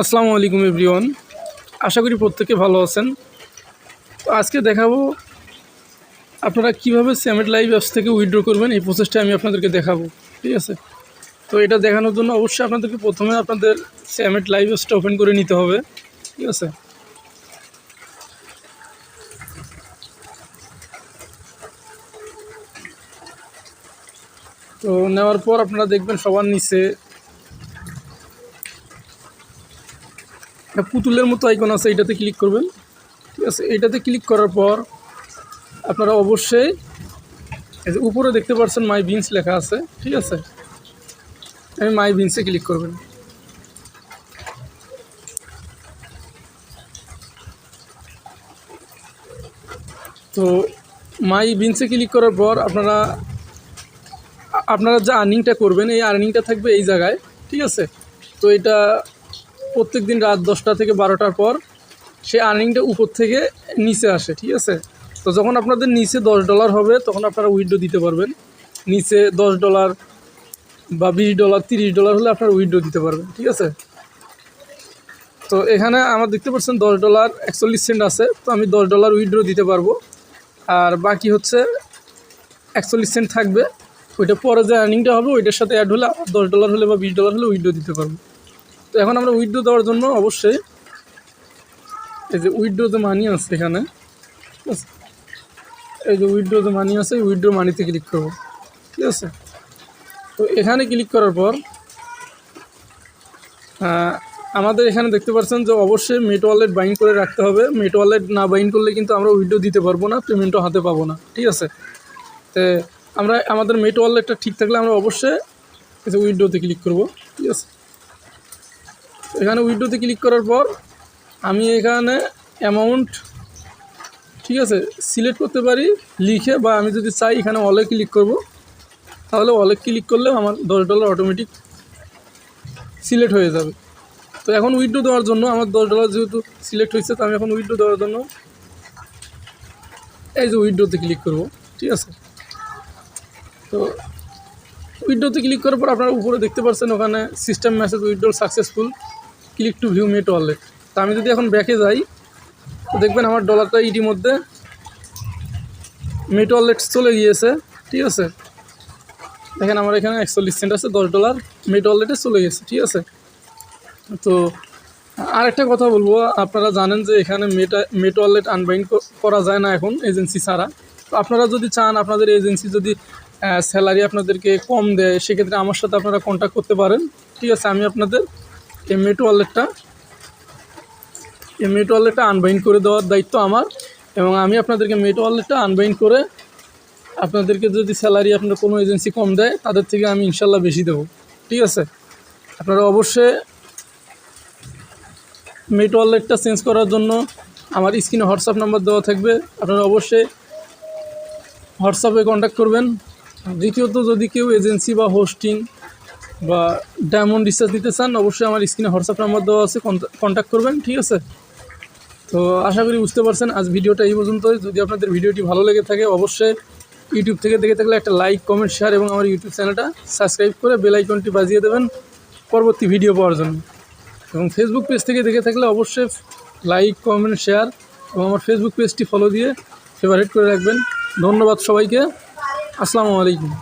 আসসালামু আলাইকুম এভরিওয়ান। আশা করি প্রত্যেকে ভালো আছেন। তো আজকে দেখাবো আপনারা কীভাবে স্যামেট লাইভ অ্যাপস থেকে উইথড্র করবেন, এই প্রসেসটা আমি আপনাদেরকে দেখাবো, ঠিক আছে? তো এটা দেখানোর জন্য অবশ্যই আপনাদেরকে প্রথমে আপনাদের স্যামেট লাইভ অ্যাপসটা ওপেন করে নিতে হবে, ঠিক আছে? তো নেওয়ার পর আপনারা দেখবেন সবার নিচে একটা পুতুলের মতো আইকন আছে এটাতে ক্লিক করবেন। ঠিক আছে এটাতে ক্লিক করার পর আপনারা অবশ্যই এই যে উপরে দেখতে পাচ্ছেন মাই বিনস লেখা আছে, ঠিক আছে? আমি মাই বিনসে ক্লিক করবেন। তো মাই বিনসে ক্লিক করার পর আপনারা আপনারা যে আর্নিংটা করবেন, এই আর্নিংটা থাকবে এই জায়গায়, ঠিক আছে? তো এটা প্রত্যেক দিন রাত দশটা থেকে বারোটার পর সে আর্নিংটা উপর থেকে নিচে আসে, ঠিক আছে? তো যখন আপনাদের নিচে দশ ডলার হবে, তখন আপনারা উইড্রো দিতে পারবেন। নিচে দশ ডলার বা বিশ ডলার তিরিশ ডলার হলে আপনারা উইড্রো দিতে পারবেন, ঠিক আছে? তো এখানে আমার দেখতে পাচ্ছেন দশ ডলার একচল্লিশ সেন্ট আছে, তো আমি দশ ডলার উইড্রো দিতে পারব। আর বাকি হচ্ছে একচল্লিশ সেন্ট থাকবে। ওইটা পরে যে আর্নিংটা হবে, ওইটার সাথে অ্যাড হলে আবার দশ ডলার হলে বা বিশ ডলার হলে উইড্রো দিতে পারব। তো এখন আমরা উইড্রো দেওয়ার জন্য অবশ্যই এই যে উইড্রো যে মানি আছে এখানে এই যে উইড্রো যে মানি আছে উইড্রো মানিতে ক্লিক করব, ঠিক আছে? তো এখানে ক্লিক করার পর আমাদের এখানে দেখতে পাচ্ছেন যে অবশ্যই মেট ওয়ালেট বাইন্ড করে রাখতে হবে। মেট ওয়ালেট না বাইন্ড করলে কিন্তু আমরা উইড্রো দিতে পারব না, পেমেন্টও হাতে পাবো না, ঠিক আছে? তো আমরা, আমাদের মেট ওয়ালেটটা ঠিক থাকলে আমরা অবশ্যই উইড্রোতে ক্লিক করব, ঠিক আছে? এখানে উইডোতে ক্লিক করার পর আমি এখানে অ্যামাউন্ট ঠিক আছে সিলেক্ট করতে পারি, লিখে বা আমি যদি চাই এখানে অলে ক্লিক করব, তাহলে অলে ক্লিক করলে আমার দশ ডলার অটোমেটিক সিলেক্ট হয়ে যাবে। তো এখন উইড্রো দেওয়ার জন্য আমার দশ ডলার যেহেতু সিলেক্ট হয়েছে, তো আমি এখন উইডো দেওয়ার জন্য এই যে উইডোতে ক্লিক করব, ঠিক আছে। তো উইডোতে ক্লিক করার পর আপনারা উপরে দেখতে পাচ্ছেন ওখানে system message withdraw successful click to view mate wallet তো আমি যদি এখন ব্যাকে যাই, তো দেখবেন আমার ডলারটা ইতিমধ্যে মেট ওয়ালেট চলে গিয়েছে, ঠিক আছে? দেখেন আমার এখানে একচল্লিশ সেন্ট আছে, দশ ডলার মেট ওয়ালেটে চলে গেছে, ঠিক আছে? তো আর একটা কথা বলব, আপনারা জানেন যে এখানে মেটা মেট ওয়ালেট আনবাইন্ড করা যায় না এখন এজেন্সি ছাড়া। তো আপনারা যদি চান, আপনাদের এজেন্সি যদি স্যালারি আপনাদেরকে কম দেয়, সেক্ষেত্রে আমার সাথে আপনারা কন্ট্যাক্ট করতে পারেন, ঠিক আছে? আমি আপনাদের এই মেট ওয়ালেটটা এই মেট ওয়ালেটটা আনবাইন্ড করে দেওয়ার দায়িত্ব আমার এবং আমি আপনাদেরকে মেট ওয়ালেটটা আনবাইন্ড করে আপনাদেরকে যদি স্যালারি আপনার কোনো এজেন্সি কম দেয়, তাদের থেকে আমি ইনশাল্লাহ বেশি দেবো। ঠিক আছে? আপনারা অবশ্যই মেট ওয়ালেটটা চেঞ্জ করার জন্য আমার স্ক্রিনে হোয়াটসঅ্যাপ নাম্বার দেওয়া থাকবে। আপনারা অবশ্যই হোয়াটসঅ্যাপে কন্ট্যাক্ট করবেন। দ্বিতীয়ত, যদি কেউ এজেন্সি বা হোস্টিং বা ডায়মন্ড রিচার্জ দিতে চান, অবশ্যই আমার স্ক্রিনে হোয়াটসঅ্যাপ নাম্বার দেওয়া আছে কন্ট্যাক্ট করবেন, ঠিক আছে? তো আশা করি বুঝতে পারছেন, আজ ভিডিওটা এই পর্যন্ত যদি আপনাদের ভিডিওটি ভালো লেগে থাকে, অবশ্যই ইউটিউব থেকে দেখে থাকলে একটা লাইক কমেন্ট শেয়ার এবং আমার ইউটিউব চ্যানেলটা সাবস্ক্রাইব করে বেল আইকনটি বাজিয়ে দেবেন পরবর্তী ভিডিও পাওয়ার জন্য। এবং ফেসবুক পেজ থেকে দেখে থাকলে অবশ্যই লাইক কমেন্ট শেয়ার এবং আমার ফেসবুক পেজটি ফলো দিয়ে ফেভারিট করে রাখবেন। ধন্যবাদ সবাইকে। আসসালামু আলাইকুম।